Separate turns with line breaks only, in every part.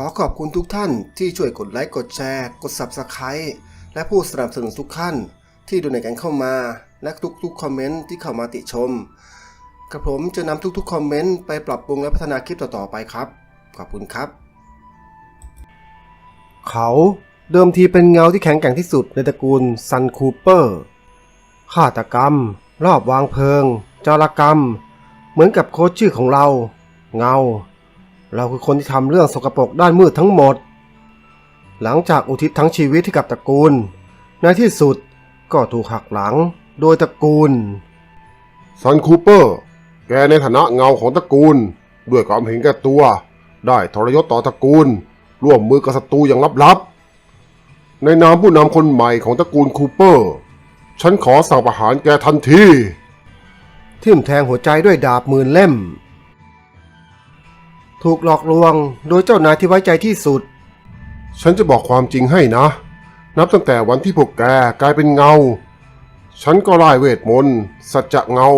ขอขอบคุณทุกท่านที่ช่วยกดไลค์กดแชร์ กด Subscribe และผู้สนับสนุนทุกท่าน ที่ดูในกันเข้ามา และทุกๆคอมเมนต์ที่เข้ามาติชมกระผมจะนำทุกๆคอมเมนต์ไปปรับปรุงและพัฒนาคลิปต่อๆไปครับ ขอบคุณครับ เขาเดิมทีเป็นเงาที่แข็งแกร่งที่สุดในตระกูลซันคูเปอร์ฆาตกรรม รอบวางเพลิงจารกรรม เหมือนกับโค้ชชื่อของเรา เงา เราคือคนที่ทำเรื่องสกปรกด้านมืดทั้งหมด หลังจากอุทิศทั้งชีวิตให้กับตระกูล ในที่สุดก็ถูกหักหลังโดยตระกูล
ซันคูเปอร์ แกในฐานะเงาของตระกูล ด้วยความเห็นแก่ตัว ได้ทรยศต่อตระกูล ร่วมมือกับศัตรูอย่างลับๆ ในนามผู้นำคนใหม่ของตระกูลคูเปอร์ ฉันขอสั่งประหารแกทันที
ทิ่มแทงหัวใจด้วยดาบหมื่นเล่ม ถูกหลอกลวงโดยเจ้านายที่ไว้ใจที่สุด
ฉันจะบอกความจริงให้นะ นับตั้งแต่วันที่พวกแกกลายเป็นเงา ฉันก็ไล่เวทมนต์สัจจะเงา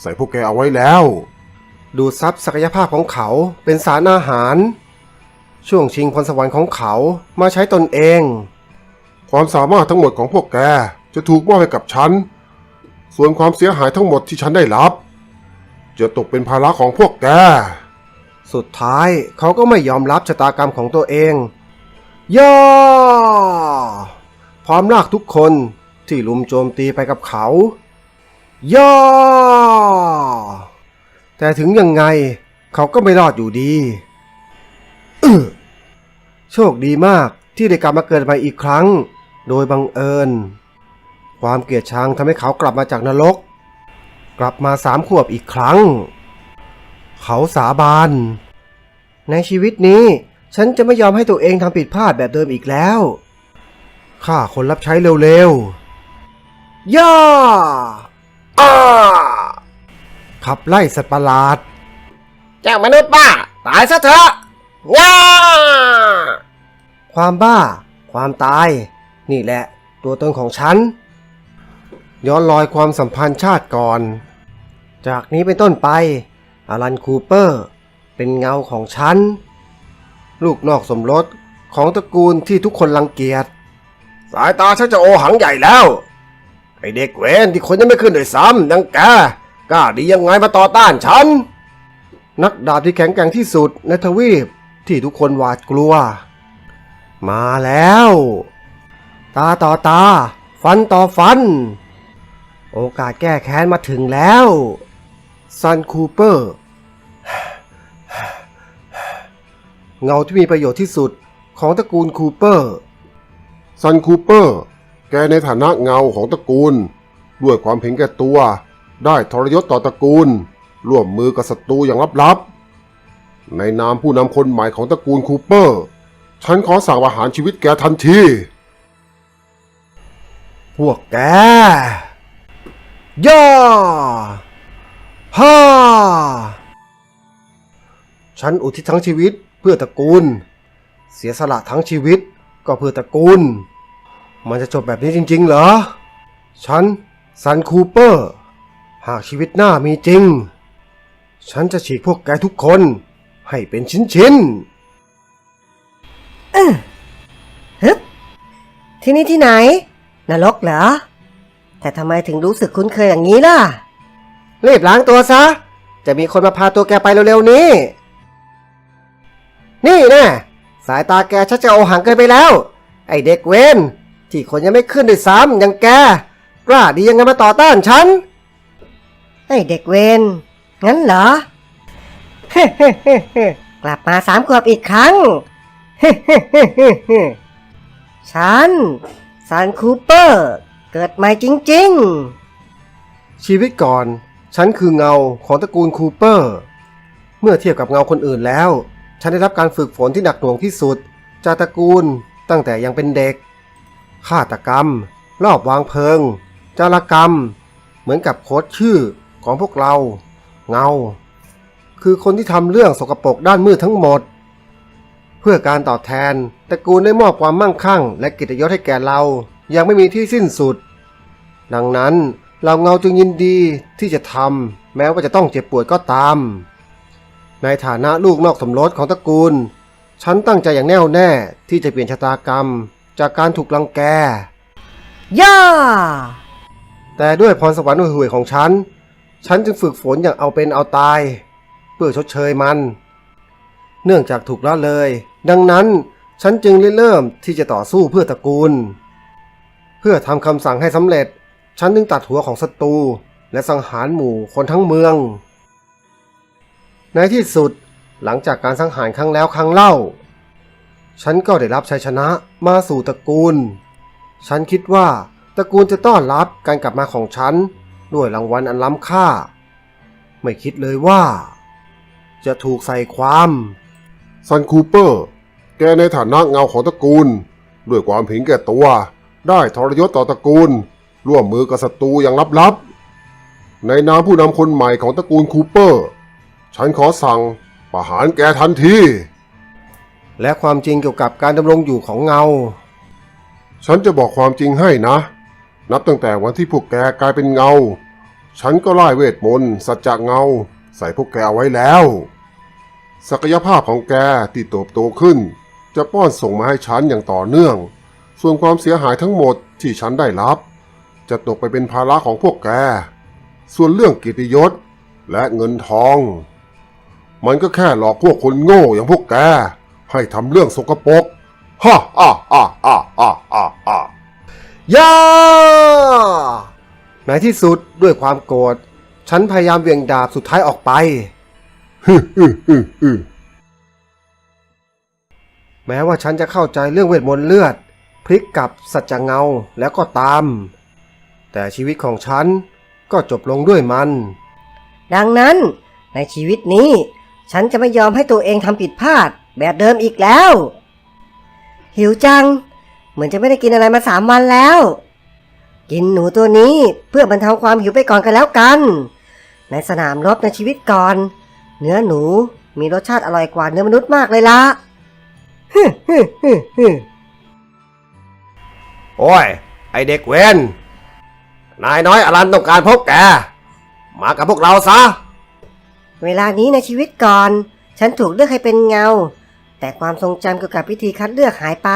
ใส่พวกแกเอาไว้แล้ว
ดูดซับศักยภาพของเขาเป็นสารอาหาร ช่วงชิงพรสวรรค์ของเขามาใช้ตนเอง
ความสามารถทั้งหมดของพวกแกจะถูกมอบให้กับฉัน ส่วนความเสียหายทั้งหมดที่ฉันได้รับ จะตกเป็นภาระของพวกแก
สุดท้ายเขาก็ไม่ยอมรับชะตากรรมของตัวเอง ย่อ พร้อมลากทุกคนที่ลุมโจมตีไปกับเขา ย่อ แต่ถึงยังไงเขาก็ไม่รอดอยู่ดีโชคดีมากที่ได้กลับมาเกิดใหม่อีกครั้ง โดยบังเอิญ ความเกลียดชังทำให้เขากลับมาจากนรก กลับมาสามขวบอีกครั้ง เขาสาบานในชีวิตนี้ ฉันจะไม่ยอมให้ตัวเองทำผิดพลาดแบบเดิมอีกแล้วฆ่าคนรับใช้เร็วๆ ย่าอ้าขับไล่สัตว์ประหลาด
เจ้ามนุษย์บ้า ตายซะเถอะง่า
ความบ้า ความตาย นี่แหละ ตัวตนของฉัน ย้อนรอยความสัมพันธ์ชาติก่อน จากนี้เป็นต้นไป อารันคูเปอร์ เป็นเงาของฉัน ลูกนอกสมรสของตระกูลที่ทุกคนรังเกียจ
สายตาฉันจะโอหังใหญ่แล้ว ไอเด็กเวนที่คนยังไม่ขึ้นเลยซ้ำยังแกกล้าดียังไงมาต่อต้านฉัน
นักดาบที่แข็งแกร่งที่สุดในทวีปที่ทุกคนหวาดกลัว มาแล้ว ตาต่อตา ฟันต่อฟัน โอกาสแก้แค้นมาถึงแล้วซันคูเปอร์ เงาที่มีประโยชน์ที่สุดของตระกูลคูเปอร์
ซันคูเปอร์ แกในฐานะเงาของตระกูล ด้วยความเห็นแก่ตัว ได้ทรยศต่อตระกูล ร่วมมือกับศัตรูอย่างลับๆ ในนามผู้นำคนใหม่ของตระกูลคูเปอร์ ฉันขอสั่งประหารชีวิตแกทันที
พวกแก ย่อฮ่า ฉันอุทิศทั้งชีวิต เพื่อตระกูล เสียสละทั้งชีวิตก็เพื่อตระกูล มันจะจบแบบนี้จริง ๆ เหรอ ฉันซันคูเปอร์ หากชีวิตหน้ามีจริง ฉันจะฉีกพวกแกทุกคนให้เป็นชิ้นๆ
ฮึบที่นี่ที่ไหน นรกเหรอ แต่ทำไมถึงรู้สึกคุ้นเคยอย่างนี้ล่ะ
รีบล้างตัวซะ จะมีคนมาพาตัวแกไปเร็วๆนี้ นี่แน่สายตาแกชักจะโอหังเกินไปแล้ว ไอเด็กเวนที่คนยังไม่ขึ้นด้วยซ้ำอย่างแกกล้าดียังไงมาต่อต้านฉัน
ไอ้เด็กเวนงั้นเหรอ กลับมาสามขวบอีกครั้ง ฉันซันคูเปอร์ เกิดใหม่จริง
ชีวิตก่อน ฉันคือเงาของตระกูลคูเปอร์ เมื่อเทียบกับเงาคนอื่นแล้ว ฉันได้รับการฝึกฝนที่หนักหน่วงที่สุด จากตระกูลตั้งแต่ยังเป็นเด็กฆาตกรรม รอบวางเพลิง จารกรรม เหมือนกับโค้ดชื่อของพวกเรา เงา คือคนที่ทำเรื่องสกปรกด้านมืดทั้งหมด เพื่อการตอบแทนตระกูลได้มอบความมั่งคั่ง และกิตยศให้แก่เรายังไม่มีที่สิ้นสุด ดังนั้นเราเงาจึงยินดีที่จะทำแม้ว่าจะต้องเจ็บปวดก็ตาม ในฐานะลูกนอกสมรสของตระกูล ฉันตั้งใจอย่างแน่วแน่ที่จะเปลี่ยนชะตากรรมจากการถูกลังแก
ย่า
แต่ด้วยพรสวรรค์ห่วยๆของฉัน ฉันจึงฝึกฝนอย่างเอาเป็นเอาตาย เพื่อชดเชยมัน เนื่องจากถูกละเลย ดังนั้นฉันจึงเริ่มที่จะต่อสู้เพื่อตระกูล เพื่อทำคำสั่งให้สำเร็จ ฉันจึงตัดหัวของศัตรูและสังหารหมู่คนทั้งเมือง ในที่สุดหลังจากการสังหารครั้งแล้วครั้งเล่า ฉันก็ได้รับชัยชนะมาสู่ตระกูล ฉันคิดว่าตระกูลจะต้อนรับการกลับมาของฉันด้วยรางวัลอันล้ำค่า ไม่คิดเลยว่า จะถูกใส่ความ
ซันคูเปอร์ แกในฐานะเงาของตระกูล ด้วยความเห็นแก่ตัว ได้ทรยศต่อตระกูล ร่วมมือกับศัตรูอย่างลับๆ ในนามผู้นำคนใหม่ของตระกูลคูเปอร์ ฉันขอสั่งประหารแกทันที
และความจริงเกี่ยวกับการดำรงอยู่ของเงา
ฉันจะบอกความจริงให้นะ นับตั้งแต่วันที่พวกแกกลายเป็นเงา ฉันก็ไล่เวทมนต์สัจจะเงา ใส่พวกแกเอาไว้แล้ว ศักยภาพของแกที่เติบโตขึ้น จะป้อนส่งมาให้ฉันอย่างต่อเนื่อง ส่วนความเสียหายทั้งหมดที่ฉันได้รับ จะตกไปเป็นภาระของพวกแก ส่วนเรื่องกิตติยศและเงินทอง มันก็แค่หลอกพวกคนโง่อย่างพวกแก ให้ทำเรื่องสกปรกฮ่าฮ่าฮ่าฮ่าฮ่าฮ่าฮ่า
ยาในที่สุดด้วยความโกรธ ฉันพยายามเวี่ยงดาบสุดท้ายออกไปแม้ว่าฉันจะเข้าใจเรื่องเวทมนต์เลือด พลิกกับสัจจเงาแล้วก็ตาม แต่ชีวิตของฉันก็จบลงด้วยมัน
ดังนั้นในชีวิตนี้ ฉันจะไม่ยอมให้ตัวเองทำผิดพลาด แบบเดิมอีกแล้ว หิวจัง เหมือนจะไม่ได้กินอะไรมาสามวันแล้ว กินหนูตัวนี้เพื่อบรรเทาความหิวไปก่อนกันแล้วกัน ในสนามรบในชีวิตก่อน เนื้อหนูมีรสชาติอร่อยกว่าเนื้อมนุษย์มากเลยละฮึฮึฮึฮึ
โอ้ย ไอเด็กเวนนายน้อยอลันต้องการพบแก มากับพวกเราซะ
เวลานี้ในชีวิตก่อน ฉันถูกเลือกให้เป็นเงา แต่ความทรงจำเกี่ยวกับพิธีคัดเลือกหายไป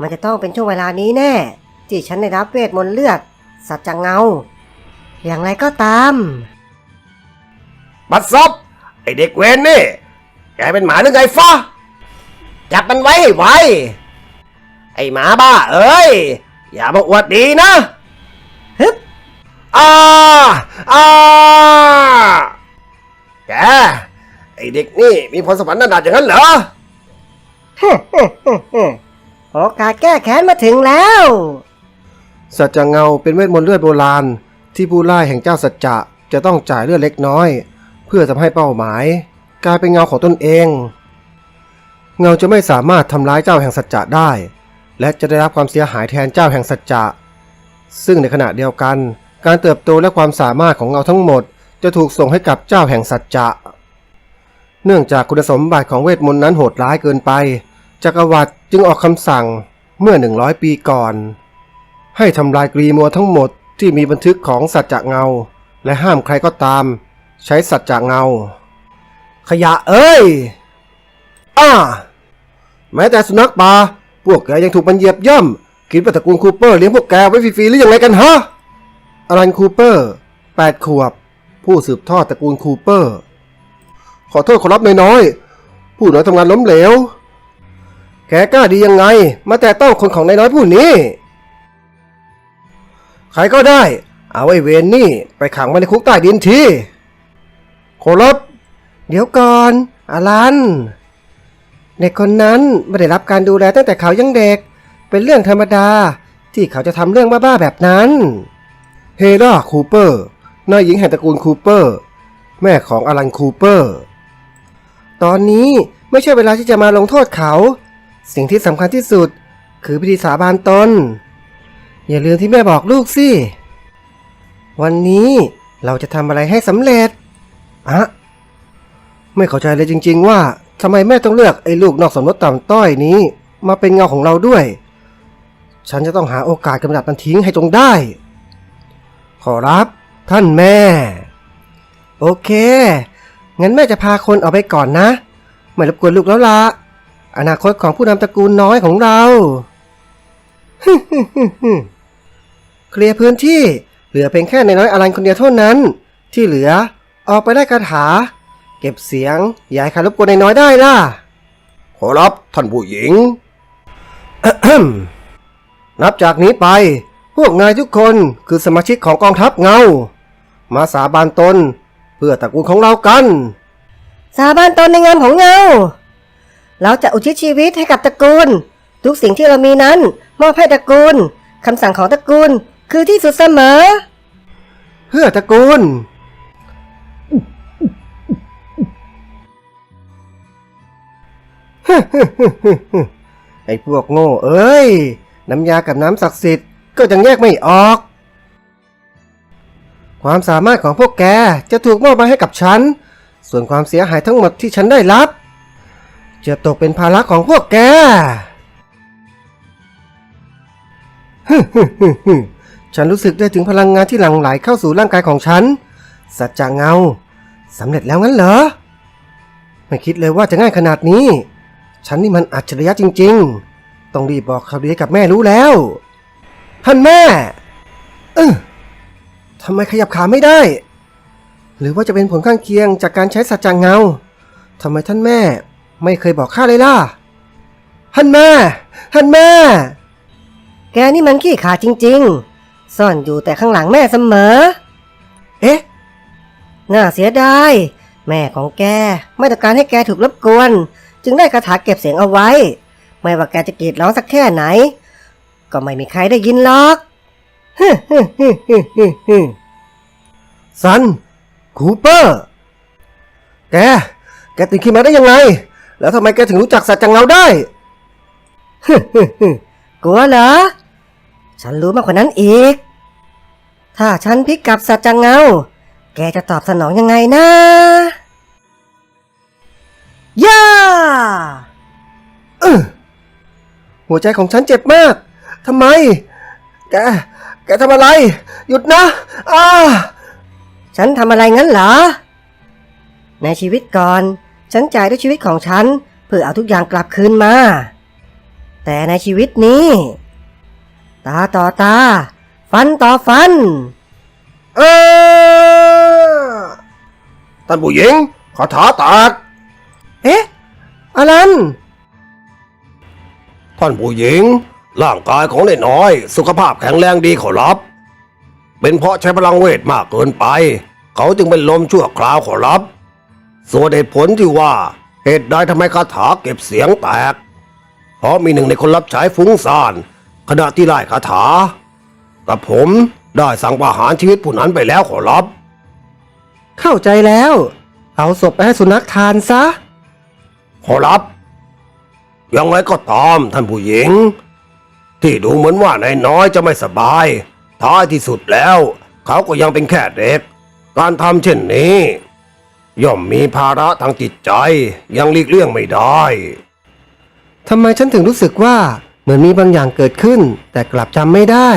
มันจะต้องเป็นช่วงเวลานี้แน่ ที่ฉันได้รับเวทมนต์เลือด สัจจเงา อย่างไรก็ตาม
บัดซบไอเด็กเวนนี่แกเป็นหมาหรือไงฟ้าจับมันไว้ให้ไวไอหมาบ้าเอ้ย อย่ามาอวดดีนะ
ฮึบ
อ้าอ้า แกไอเด็กนี่มีพรสวรรค์ขนาดอย่างนั้นเหรอ
โอกาสแก้แค้นมาถึงแล้ว
สัจจเงาเป็นเวทมนต์เลือดโบราณ ที่ผู้ล่าแห่งเจ้าสัจจะจะต้องจ่ายเลือดเล็กน้อย เพื่อทำให้เป้าหมาย กลายเป็นเงาของตนเอง เงาจะไม่สามารถทำร้ายเจ้าแห่งสัจจะได้ และจะได้รับความเสียหายแทนเจ้าแห่งสัจจะซึ่งในขณะเดียวกัน การเติบโตและความสามารถของเงาทั้งหมด จะถูกส่งให้กับเจ้าแห่งสัจจะ เนื่องจากคุณสมบัติของเวทมนต์นั้นโหดร้ายเกินไป จักรวรรดิจึงออกคำสั่งเมื่อ 100 ปีก่อน ให้ทำลายกรีมัวทั้งหมดที่มีบันทึกของสัจจะเงา และห้ามใครก็ตาม ใช้สัจจะเงา ขยะเอ้ยอ้าแม้แต่สุนัขป่าพวกแกยังถูกมันเหยียบย่ำคิดว่าตระกูลคูเปอร์เลี้ยงพวกแกไว้ฟรีๆหรือยังไงกันฮะอลันคูเปอร์ 8 ขวบ ผู้สืบทอดตระกูลคูเปอร์ ขอโทษขอรับน้อยๆผู้น้อยทำงานล้มเหลว แกกล้าดียังไง มาแต่ต้องคนของนายน้อยผู้นี้ ใครก็ได้ เอาไอ้เวนนี่ ไปขังไว้ในคุกใต้ดินทีขอรับ เดี๋ยวก่อนอาลัน เด็กคนนั้นไม่ได้รับการดูแลตั้งแต่เขายังเด็ก เป็นเรื่องธรรมดาที่เขาจะทำเรื่องบ้าๆแบบนั้น เฮราคูเปอร์ นายหญิงแห่งตระกูลคูเปอร์ แม่ของอลันคูเปอร์ ตอนนี้ไม่ใช่เวลาที่จะมาลงโทษเขา สิ่งที่สำคัญที่สุด คือพิธีสาบานตน อย่าลืมที่แม่บอกลูกสิ วันนี้เราจะทำอะไรให้สำเร็จอะไม่เข้าใจเลยจริง ๆ ว่าทำไมแม่ต้องเลือกไอ้ลูกนอกสมรสต่ำต้อยนี้ มาเป็นเงาของเราด้วย ฉันจะต้องหาโอกาสกำจัดมันทิ้งให้จงได้ ขอรับ ท่านแม่ โอเค งั้นแม่จะพาคนออกไปก่อนนะ ไม่รบกวนลูกแล้วละอนาคตของผู้นำตระกูลน้อยของเราเคลียร์พื้นที่เหลือเพียงแค่ในน้อยอลันคนเดียวเท่านั้น ที่เหลือออกไปได้คาถา เก็บเสียงอย่าให้ใครรบกวนในน้อยได้ล่ะ
ขอรับท่านผู้หญิง
นับจากนี้ไปพ วกนายทุกคนคือสมาชิกของกองทัพเงา มาสาบานตน เพื่อตระกูลของเรากัน
สาบานตนในงานของเงา เราจะอุทิศชีวิตให้กับตระกูล ทุกสิ่งที่เรามีนั้นมอบให้ตระกูลคำสั่งของตระกูลคือที่สุดเสมอ
เพื่อตระกูลไอ้พวกโง่เอ้ย น้ำยากับน้ำศักดิ์สิทธิ์ ก็ยังแยกไม่ออก ความสามารถของพวกแกจะถูกมอบมาให้กับฉัน ส่วนความเสียหายทั้งหมดที่ฉันได้รับ จะตกเป็นภาระของพวกแกฉันรู้สึกได้ถึงพลังงานที่หลั่งไหลเข้าสู่ร่างกายของฉัน สัจจางเงาสำเร็จแล้วงั้นเหรอ ไม่คิดเลยว่าจะง่ายขนาดนี้ ฉันนี่มันอัจฉริยะจริง ๆ ต้องรีบบอกข่าวดีให้กับแม่รู้แล้ว ท่านแม่เออทำไมขยับขาไม่ได้ หรือว่าจะเป็นผลข้างเคียงจากการใช้สัจจางเงาทำไมท่านแม่ ไม่เคยบอกข้าเลยล่ะท่านแม่ท่านแม่
แกนี่มันขี้ขลาดจริง ๆ ซ่อนอยู่แต่ข้างหลังแม่เสมอ
เอ๊ะ
น่าเสียดาย แม่ของแกไม่ต้องการให้แกถูกรบกวน จึงได้คาถาเก็บเสียงเอาไว้ ไม่ว่าแกจะกรีดร้องสักแค่ไหน ก็ไม่มีใครได้ยินหรอก
ซันคูเปอร์ แก แกตื่นขึ้นมาได้ยังไง แล้วทำไมแกถึงรู้จักสัจจังเราได้
กลัวเหรอ ฉันรู้มากกว่านั้นอีก ถ้าฉันพลิกกลับสัจจังเงา แกจะตอบสนองยังไงนะย่า
เออหัวใจของฉันเจ็บมาก ทำไม แก แกทำอะไร หยุดนะอ้า
ฉันทำอะไรงั้นเหรอ ในชีวิตก่อน ฉันจ่ายด้วยชีวิตของฉัน เพื่อเอาทุกอย่างกลับคืนมา แต่ในชีวิตนี้ ตาต่อตา ฟันต่อฟัน
เออ
ท่านผู้หญิงคาถาแตก
เอ๊ะ อลัน
ท่านผู้หญิง ร่างกายของเด็กน้อย สุขภาพแข็งแรงดีขอรับ เป็นเพราะใช้พลังเวทมากเกินไป เขาจึงเป็นลมชั่วคราวขอรับ ส่วนเหตุผลที่ว่าเหตุใดทำไมคาถาเก็บเสียงแตก เพราะมีหนึ่งในคนรับใช้ฟุ้งซ่านขณะที่ไล่คาถากับผมได้สั่งประหารชีวิตผู้นั้นไปแล้วขอรับ
เข้าใจแล้ว เอาศพไปให้สุนัขทานซะ
ขอรับ ยังไงก็ตามท่านผู้หญิง ที่ดูเหมือนว่านายน้อยจะไม่สบาย ท้ายที่สุดแล้ว เขาก็ยังเป็นแค่เด็ก การทำเช่นนี้ ย่อมมีภาระทางจิตใจยังหลีกเลี่ยงไม่ได้
ทำไมฉันถึงรู้สึกว่าเหมือนมีบางอย่างเกิดขึ้น แต่กลับจำไม่ได้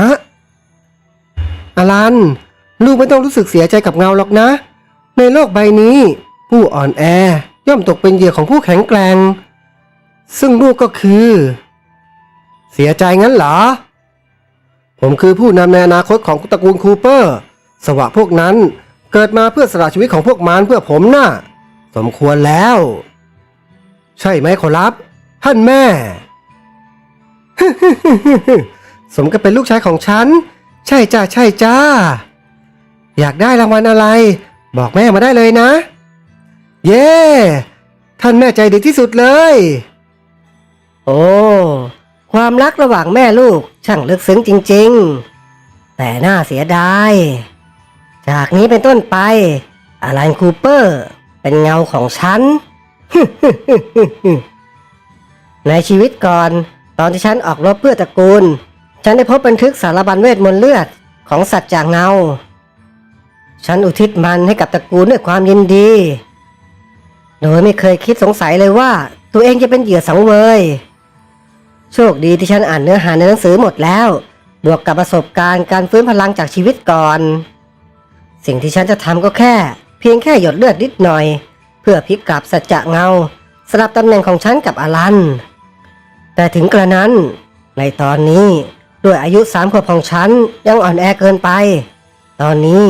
อะอลัน ลูกไม่ต้องรู้สึกเสียใจกับเงาหรอกนะ ในโลกใบนี้ ผู้อ่อนแอย่อมตกเป็นเหยื่อของผู้แข็งแกร่ง ซึ่งลูกก็คือ เสียใจงั้นเหรอ ผมคือผู้นำในอนาคตของตระกูลคูเปอร์ สวะพวกนั้นเกิดมาเพื่อสละชีวิตของพวกมันเพื่อผมน่ะ สมควรแล้ว ใช่ไหมขอรับ ท่านแม่ สมกับเป็นลูกชายของฉัน ใช่จ้าใช่จ้า อยากได้รางวัลอะไร บอกแม่มาได้เลยนะ เย้ท่านแม่ใจดีที่สุดเลย
โอ้ ความรักระหว่างแม่ลูกช่างลึกซึ้งจริง ๆ แต่น่าเสียดาย จากนี้เป็นต้นไปอลันคูเปอร์ เป็นเงาของฉัน ในชีวิตก่อน ตอนที่ฉันออกรบเพื่อตระกูล ฉันได้พบบันทึกสารบัญเวทมนต์เลือดของสัตว์จากเงา ฉันอุทิศมันให้กับตระกูลด้วยความยินดี โดยไม่เคยคิดสงสัยเลยว่า ตัวเองจะเป็นเหยื่อสังเวย โชคดีที่ฉันอ่านเนื้อหาในหนังสือหมดแล้ว บวกกับประสบการณ์การฟื้นพลังจากชีวิตก่อน สิ่งที่ฉันจะทำก็แค่ เพียงแค่หยดเลือดนิดหน่อย เพื่อพลิกกลับสัจจะเงาสลับตำแหน่งของฉันกับอลัน แต่ถึงกระนั้น ในตอนนี้ด้วยอายุสามขวบของฉันยังอ่อนแอเกินไป ตอนนี้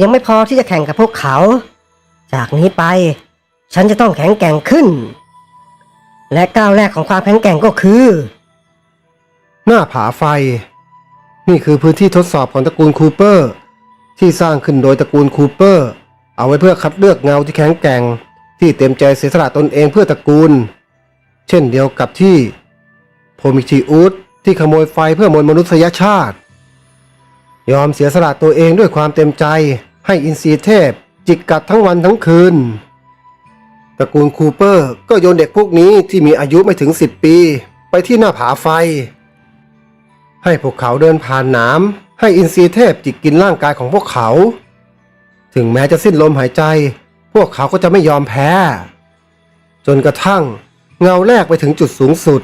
ยังไม่พอที่จะแข่งกับพวกเขา จากนี้ไป ฉันจะต้องแข็งแกร่งขึ้น และก้าวแรกของความแข็งแกร่งก็คือ
หน้าผาไฟ นี่คือพื้นที่ทดสอบของตระกูลคูเปอร์ ที่สร้างขึ้นโดยตระกูลคูเปอร์ เอาไว้เพื่อคัดเลือกเงาที่แข็งแกร่ง ที่เต็มใจเสียสละตนเองเพื่อตระกูล เช่นเดียวกับที่โพมิชิอุสที่ขโมยไฟเพื่อมวลมนุษยชาติ ยอมเสียสละตัวเองด้วยความเต็มใจ ให้อินทรีเทพ จิกกัดทั้งวันทั้งคืน ระกูลคูเปอร์ก็โยนเด็กพวกนี้ที่มีอายุไม่ถึง 10 ปี ไปที่หน้าผาไฟ ให้พวกเขาเดินผ่านน้ำให้อินทรีเทพจิกกินร่างกายของพวกเขา ถึงแม้จะสิ้นลมหายใจ พวกเขาก็จะไม่ยอมแพ้ จนกระทั่งเงาแรกไปถึงจุดสูงสุด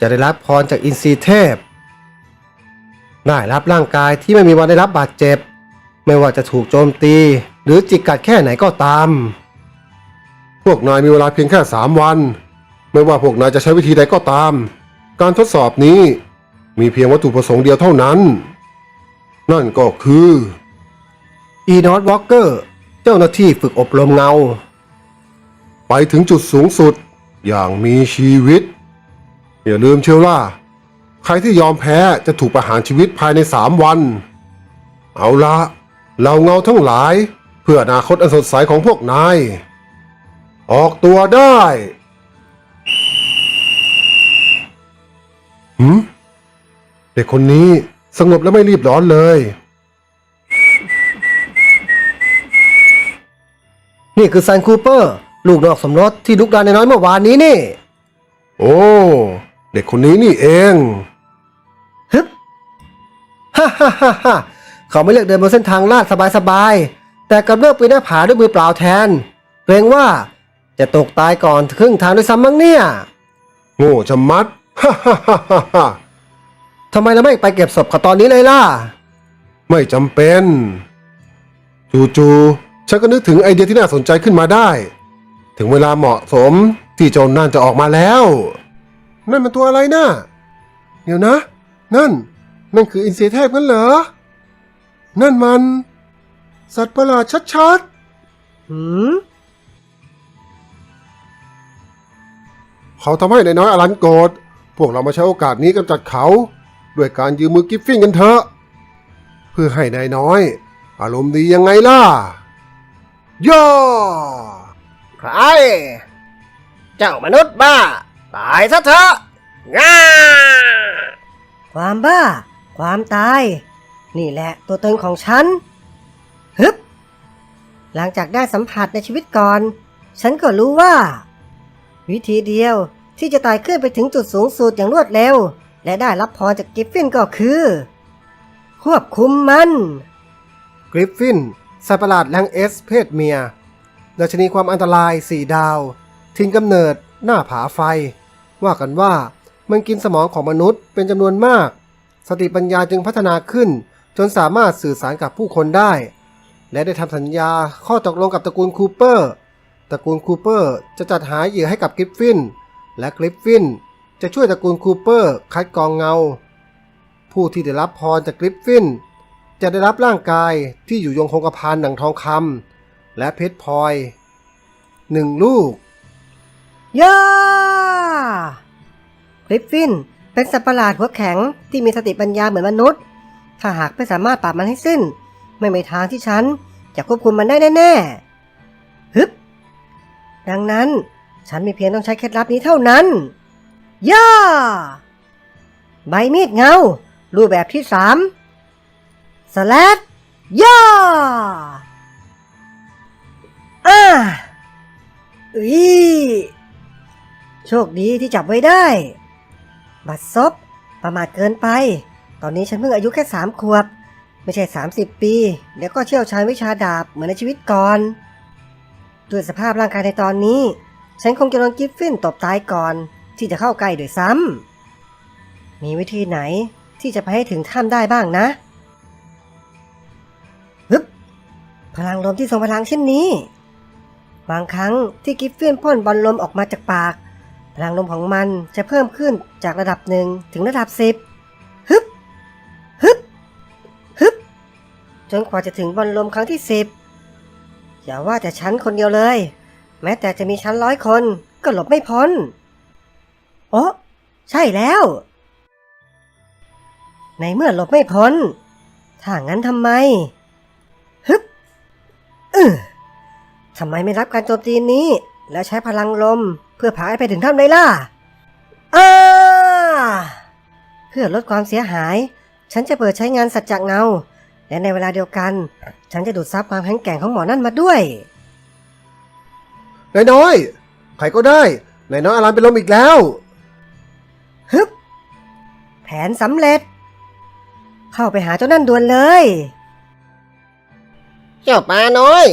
จะได้รับพรจากอินทรีเทพ ได้รับร่างกายที่ไม่มีวันได้รับบาดเจ็บ ไม่ว่าจะถูกโจมตี หรือจิกกัดแค่ไหนก็ตาม
พวกนายมีเวลาเพียงแค่สามวัน ไม่ว่าพวกนายจะใช้วิธีใดก็ตาม การทดสอบนี้มีเพียงวัตถุประสงค์เดียวเท่านั้น นั่นก็คือ
อีนอตวอลเกอร์เจ้าหน้าที่ฝึกอบรมเงา
ไปถึงจุดสูงสุดอย่างมีชีวิต อย่าลืมเชียวล่ะใครที่ยอมแพ้จะถูกประหารชีวิตภายในสามวัน เอาละเราเงาทั้งหลาย เพื่ออนาคตอันสดใสของพวกนาย ออกตัวได้หืมเด็กคนนี้สงบและไม่รีบร้อนเลย
นี่คือซันคูเปอร์ ลูกนอกสมรสที่ลุกดานในน้อยเมื่อวานนี้นี่
โอ้ เด็กคนนี้นี่เอง
ฮึบฮ่าฮ่าฮ่าฮ่าเขาไม่เลือกเดินบนเส้นทางลาดสบายๆ แต่กลับเลือกปีนหน้าผาด้วยมือเปล่าแทน เกรงว่า จะตกตายก่อนครึ่งทางด้วยซ้ำมั้งเนี่ย
โง่ชะมัดฮ่าฮ่าฮ่าฮ่าฮ่า
ทำไมเราไม่ไปเก็บศพเขาตอนนี้เลยล่ะ
ไม่จำเป็น จู่ๆฉันก็นึกถึงไอเดียที่น่าสนใจขึ้นมาได้ ถึงเวลาเหมาะสมที่เจ้านั่นจะออกมาแล้ว นั่นมันตัวอะไรนะ่ะ เดี๋ยวนะ นั่น นั่นคืออินเสียเทพกันเหรอ นั่นมัน สัตว์ประหลาดชัด
หืม
เขาทำให้นายน้อยอลันโกรธพวกเรามาใช้โอกาสนี้กำจัดเขา ด้วยการยืมมือกิฟฟิ้งกันเถอะ เพื่อให้นายน้อย อารมณ์ดียังไงล่ะย่อ
ใคร เจ้ามนุษย์บ้า ตายซะเถอะง่า
ความบ้า ความตาย นี่แหละตัวตนของฉัน ฮึบ หลังจากได้สัมผัสในชีวิตก่อน ฉันก็รู้ว่า วิธีเดียวที่จะไต่ขึ้นไปถึงจุดสูงสุดอย่างรวดเร็ว และได้รับพรจากกริฟฟินก็คือ ควบคุมมัน
กริฟฟินสัตว์ประหลาดแรงเอสเพศเมียดัชนีความอันตราย4ดาว ทิ้งกำเนิดหน้าผาไฟ ว่ากันว่ามันกินสมองของมนุษย์เป็นจำนวนมาก สติปัญญาจึงพัฒนาขึ้น จนสามารถสื่อสารกับผู้คนได้ และได้ทำสัญญาข้อตกลงกับตระกูลคูเปอร์ ตระกูลคูเปอร์จะจัดหาเหยื่อให้กับกริฟฟิน และกริฟฟินจะช่วยตระกูลคูเปอร์คัดกรองเงา ผู้ที่ได้รับพรจากกริฟฟิน จะได้รับร่างกายที่อยู่ยงคงกระพันดังทองคำและเพชรพลอยหนึ่งลูก
ย่ากริฟฟินเป็นสัตว์ประหลาดหัวแข็งที่มีสติปัญญาเหมือนมนุษย์ ถ้าหากไม่สามารถปราบมันให้สิ้น ไม่มีทางที่ฉันจะควบคุมมันได้แน่ๆ ดังนั้นฉันมีเพียงต้องใช้เคล็ดลับนี้เท่านั้น ย่า ใบมีดเงา รูปแบบที่สามสแลดย่าอ่าอีโชคดีที่จับไว้ได้ บัดซบประมาทเกินไป ตอนนี้ฉันเพิ่งอายุแค่สามขวบ ไม่ใช่สามสิบปี เดี๋ยวก็เชี่ยวชาญวิชาดาบเหมือนในชีวิตก่อน ด้วยสภาพร่างกายในตอนนี้ ฉันคงจะโดนกิฟฟินตบตายก่อนที่จะเข้าใกล้ด้วยซ้ำ มีวิธีไหนที่จะไปให้ถึงถ้ำได้บ้างนะฮึบพลังลมที่ทรงพลังเช่นนี้บบางครั้งที่กิฟฟินพ่นบอลลมออกมาจากปาก พลังลมของมันจะเพิ่มขึ้นจากระดับหนึ่งถึงระดับสิบฮึบฮึบฮึบจนกว่าจะถึงบอลลมครั้งที่สิบ อย่าว่าแต่ฉันคนเดียวเลย แม้แต่จะมีชั้นร้อยคนก็หลบไม่พ้น โอ้ใช่แล้ว ในเมื่อหลบไม่พ้น ถ้างั้นทำไม ฮึบเออทำไมไม่รับการโจมตีนี้ แล้วใช้พลังลมเพื่อพาให้ไปถึงถ้ำได้ล่ะอ้าเพื่อลดความเสียหาย ฉันจะเปิดใช้งานสัจจเงา และในเวลาเดียวกัน ฉันจะดูดซับความแข็งแกร่งของหมอนั่นมาด้วย
นายน้อย ใครก็ได้นายน้อยอารันเป็นลมอีกแล้ว
ฮึบแผนสำเร็จ เข้าไปหาเจ้านั่นด่วนเลย
เจ้าปลาน้อย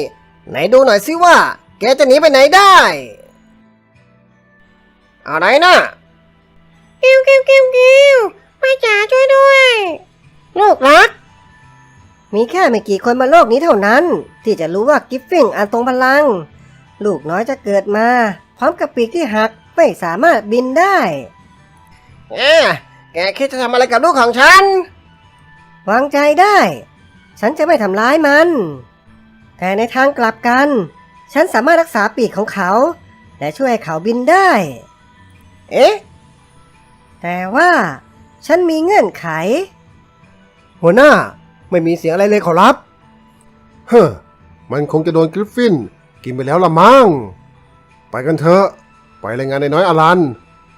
ไหนดูหน่อยสิว่า แกจะหนีไปไหนได้ อะไรนะกิ้วกิ้วกิ้วกิ้วแม่จ๋าช่วยด้วย ลูกรัก
มีแค่ไม่กี่คนบนโลกนี้เท่านั้น ที่จะรู้ว่ากิฟฟิงอันทรงพลัง ลูกน้อยจะเกิดมา พร้อมกับปีกที่หักไม่สามารถบินได้
เอ๊ะแกคิดจะทำอะไรกับลูกของฉัน
วางใจได้ ฉันจะไม่ทำร้ายมัน แต่ในทางกลับกัน ฉันสามารถรักษาปีกของเขา และช่วยให้เขาบินได้
เอ๊ะ
แต่ว่า ฉันมีเงื่อนไข
หัวหน้า ไม่มีเสียงอะไรเลยขอรับ
เฮ้อมันคงจะโดนกริฟฟิน กินไปแล้วละมั้ง ไปกันเถอะ ไปรายงานในน้อยอลัน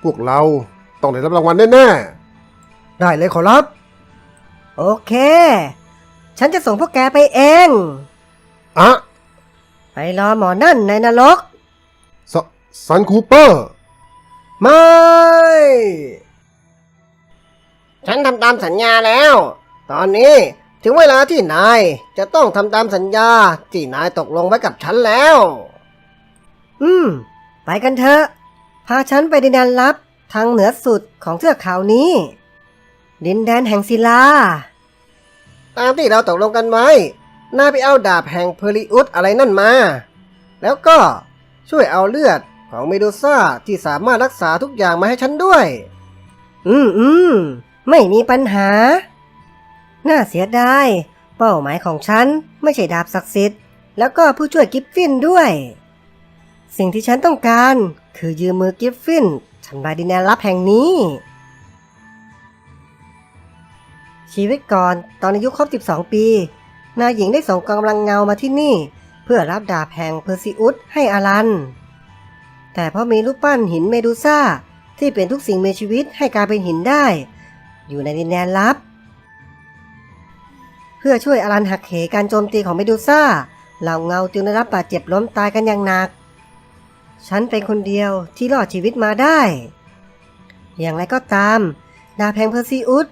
พวกเราต้องได้รับรางวัลแน่
ได้เลยขอรับ
โอเค ฉันจะส่งพวกแกไปเอง
อะ
ไปรอหมอนั่นในนรก
ๆซซันคูเปอร์
ไม่
ฉันทำตามสัญญาแล้ว ตอนนี้ ถึงเวลาที่นายจะต้องทำตามสัญญาที่นายตกลงไว้กับฉันแล้ว
อืม ไปกันเถอะ พาฉันไปดินแดนลับทางเหนือสุดของเทือกเขานี้ ดินแดนแห่งศิลา
ตามที่เราตกลงกันไว้ นายไปเอาดาบแห่งเพลิอุสอะไรนั่นมา แล้วก็ช่วยเอาเลือดของเมดูซ่าที่สามารถรักษาทุกอย่างมาให้ฉันด้วย
อืมอืม ไม่มีปัญหา น่าเสียดาย เป้าหมายของฉันไม่ใช่ดาบศักดิ์สิทธิ์ แล้วก็ผู้ช่วยกิฟฟินด้วย สิ่งที่ฉันต้องการคือยืมมือกิฟฟินทำลายดินแดนลับแห่งนี้ ชีวิตก่อนตอนอายุครบ 12 ปี นายหญิงได้ส่งกองกำลังเงามาที่นี่ เพื่อรับดาบแห่งเพอร์ซิอุสให้อารัน แต่เพราะมีรูปปั้นหินเมดูซ่าที่เป็นทุกสิ่งมีชีวิตให้กลายเป็นหินได้ อยู่ในดินแดนลับ เพื่อช่วยอารันหักเหการโจมตีของเมดูซ่า เหล่าเงาจึงได้รับบาดเจ็บล้มตายกันอย่างหนัก ฉันเป็นคนเดียวที่รอดชีวิตมาได้ อย่างไรก็ตามดาแพงเพอร์ซีอุส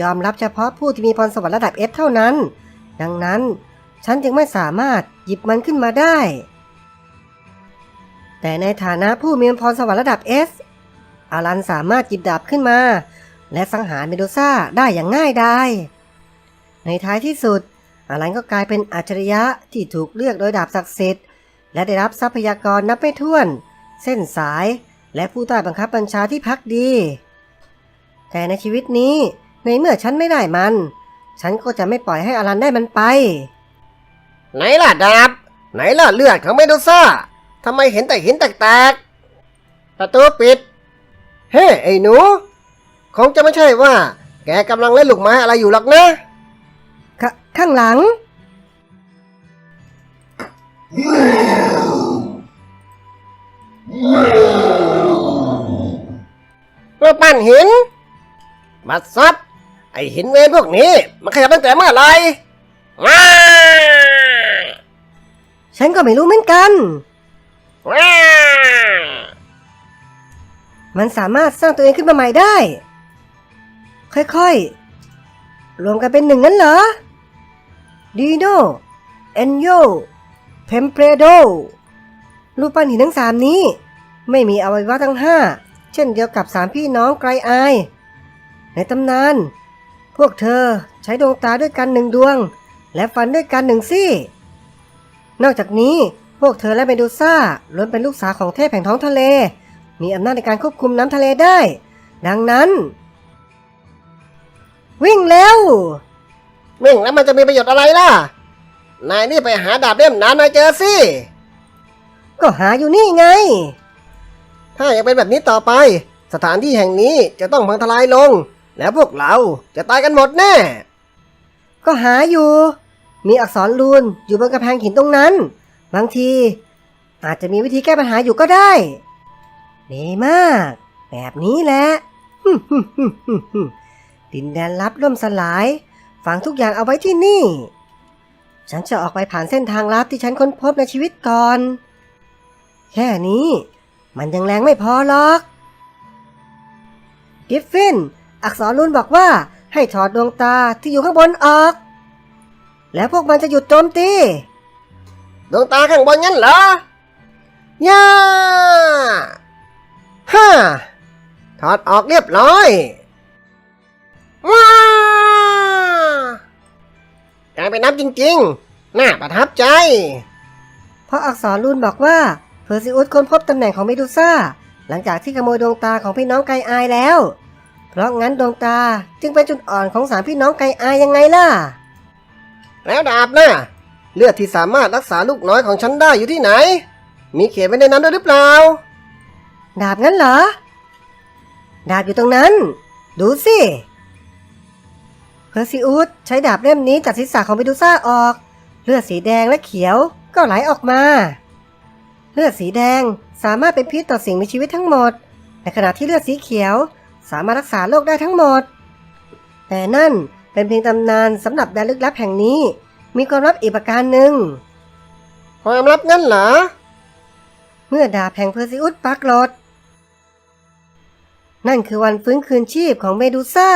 ยอมรับเฉพาะผู้ที่มีพรสวรรค์ระดับเอฟเท่านั้น ดังนั้นฉันจึงไม่สามารถหยิบมันขึ้นมาได้ แต่ในฐานะผู้มีพรสวรรค์ระดับเอสอารันสามารถหยิบดาบขึ้นมา และสังหารเมดูซ่าได้อย่างง่ายดาย ในท้ายที่สุด อารันก็กลายเป็นอัจฉริยะที่ถูกเลือกโดยดาบศักดิ์สิทธิ์ และได้รับทรัพยากรนับไม่ถ้วน เส้นสาย และผู้ใต้บังคับบัญชาที่พักดี แต่ในชีวิตนี้ในเมื่อฉันไม่ได้มัน ฉันก็จะไม่ปล่อยให้อารันได้มันไป
ไหนล่ะดาบ ไหนล่ะเลือดของเมดูซ่าทำไมเห็นแต่หินแตกๆประตูปิด เฮ้ไอ้หนู คงจะไม่ใช่ว่า แกกำลังเล่นลูกไม้อะไรอยู่หรอกนะ
ข้างหลัง
รูปปั้นหินบัดซับ ไอหินเวนพวกนี้ มันขยับตั้งแต่เมื่อไหร่ว้า
ฉันก็ไม่รู้เหมือนกัน
ว้า
มันสามารถสร้างตัวเองขึ้นมาใหม่ได้ ค่อยๆ รวมกันเป็นหนึ่งนั้นเหรอ ดีโนเอนโยเพมเพโดรูปปั้นหินทั้งสามนี้ ไม่มีอวัยวะทั้งห้าเช่นเดียวกับสามพี่น้องไกรอาย ในตำนาน พวกเธอใช้ดวงตาด้วยกันหนึ่งดวง และฟันด้วยกันหนึ่งซี่ นอกจากนี้พวกเธอและเมดูซ่าล้วนเป็นลูกสาวของเทพแห่งท้องทะเล มีอำนาจในการควบคุมน้ำทะเลได้ ดังนั้น วิ่งเร็ว
วิ่งแล้วมันจะมีประโยชน์อะไรล่ะ นายนี่ไปหาดาบเล่มนั้นมาเจอสิ
ก็หาอยู่นี่ไง
ถ้ายังเป็นแบบนี้ต่อไป สถานที่แห่งนี้จะต้องพังทลายลง แล้วพวกเราจะตายกันหมดแน่
ก็หาอยู่ มีอักษรรูนอยู่บนกระแพงหินตรงนั้น บางที อาจจะมีวิธีแก้ปัญหาอยู่ก็ได้ดีมาก แบบนี้แหละ ดินแดนลับล่มสลาย ฝังทุกอย่างเอาไว้ที่นี่ ฉันจะออกไปผ่านเส้นทางลับที่ฉันค้นพบในชีวิตก่อน แค่นี้ มันยังแรงไม่พอหรอก กิฟฟิน อักษรรูนบอกว่าให้ถอดดวงตาที่อยู่ข้างบนออก แล้วพวกมันจะหยุดโจมตี
ดวงตาข้างบนงั้นเหรอย่าฮ่าถอดออกเรียบร้อยว้า กลายเป็นน้ำจริงๆ น่าประทับใจ
เพราะอักษรรูนบอกว่าเพอร์ซิอุสค้นพบตำแหน่งของเมดูซ่า หลังจากที่ขโมยดวงตาของพี่น้องไกอายแล้ว เพราะงั้นดวงตาจึงเป็นจุดอ่อนของสามพี่น้องไกอายยังไงล่ะ
แล้วดาบนะเลือดที่สามารถรักษาลูกน้อยของฉันได้อยู่ที่ไหน มีเขียนไว้ในนั้นด้วยหรือเปล่า
ดาบงั้นเหรอ ดาบอยู่ตรงนั้น ดูสิ เพอร์ซิอุสใช้ดาบเล่มนี้ตัดศีรษะของเมดูซ่าออก เลือดสีแดงและเขียวก็ไหลออกมา เลือดสีแดงสามารถเป็นพิษต่อสิ่งมีชีวิตทั้งหมด ในขณะที่เลือดสีเขียว สามารถรักษาโรคได้ทั้งหมด แต่นั่นเป็นเพียงตำนานสำหรับแดนลึกลับแห่งนี้ มีความลับอีกประการหนึ่ง
ความลับงั้นเหรอ
เมื่อดาบแห่งเพอร์ซิอุสปรากฏนั่นคือวันฟื้นคืนชีพของเมดูซ่า